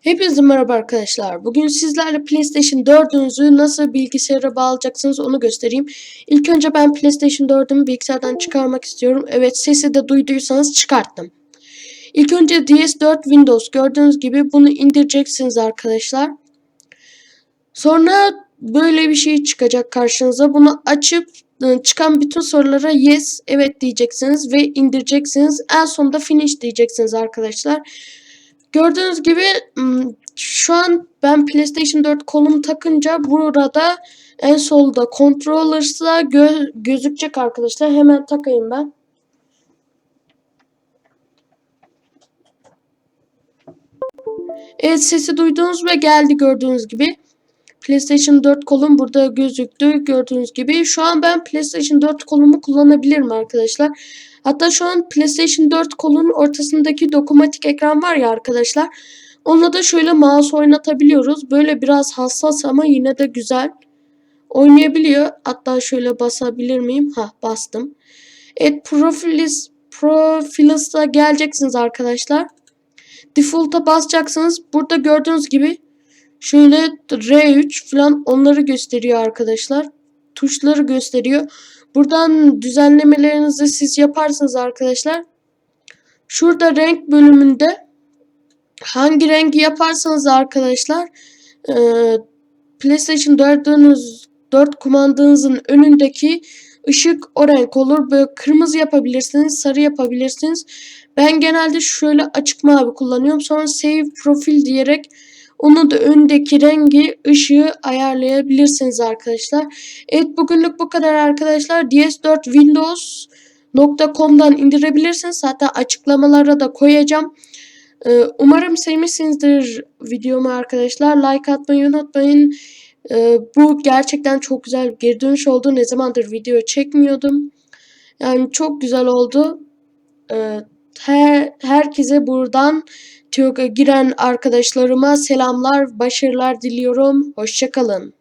Hepinize merhaba arkadaşlar. Bugün sizlerle PlayStation 4'ünüzü nasıl bilgisayara bağlayacaksınız onu göstereyim. İlk önce ben PlayStation 4'ümü bilgisayardan çıkarmak istiyorum. Evet sesi de duyduysanız çıkarttım. İlk önce DS4 Windows gördüğünüz gibi bunu indireceksiniz arkadaşlar. Sonra böyle bir şey çıkacak karşınıza. Bunu açıp e, çıkan bütün sorulara yes, evet diyeceksiniz ve indireceksiniz. En sonunda finish diyeceksiniz arkadaşlar. Gördüğünüz gibi şu an ben PlayStation 4 kolumu takınca burada en solda controllers'la gö gözükecek arkadaşlar. Hemen takayım ben. Evet sesi duydunuz ve geldi gördüğünüz gibi. PlayStation 4 kolum burada gözüktü gördüğünüz gibi. Şu an ben PlayStation 4 kolumu kullanabilirim arkadaşlar. Hatta şu an PlayStation 4 kolunun ortasındaki dokunmatik ekran var ya arkadaşlar. Onunla da şöyle mouse oynatabiliyoruz. Böyle biraz hassas ama yine de güzel. Oynayabiliyor. Hatta şöyle basabilir miyim? Ha bastım. Evet profilis profilis'e geleceksiniz arkadaşlar. Default'a basacaksınız. Burada gördüğünüz gibi şöyle R3 falan onları gösteriyor arkadaşlar. Tuşları gösteriyor. Buradan düzenlemelerinizi siz yaparsınız arkadaşlar. Şurada renk bölümünde hangi rengi yaparsanız arkadaşlar e, PlayStation 4'ünüz 4 kumandanızın önündeki ışık o renk olur. Böyle kırmızı yapabilirsiniz, sarı yapabilirsiniz. Ben genelde şöyle açık mavi kullanıyorum. Sonra save profil diyerek onun da öndeki rengi, ışığı ayarlayabilirsiniz arkadaşlar. Evet bugünlük bu kadar arkadaşlar. DS4 Windows.com'dan indirebilirsiniz. Hatta açıklamalara da koyacağım. Ee, umarım sevmişsinizdir videomu arkadaşlar. Like atmayı unutmayın. Ee, bu gerçekten çok güzel bir geri dönüş oldu. Ne zamandır video çekmiyordum. Yani çok güzel oldu. Ee, her, herkese buradan TÜG'e giren arkadaşlarıma selamlar, başarılar diliyorum. Hoşçakalın.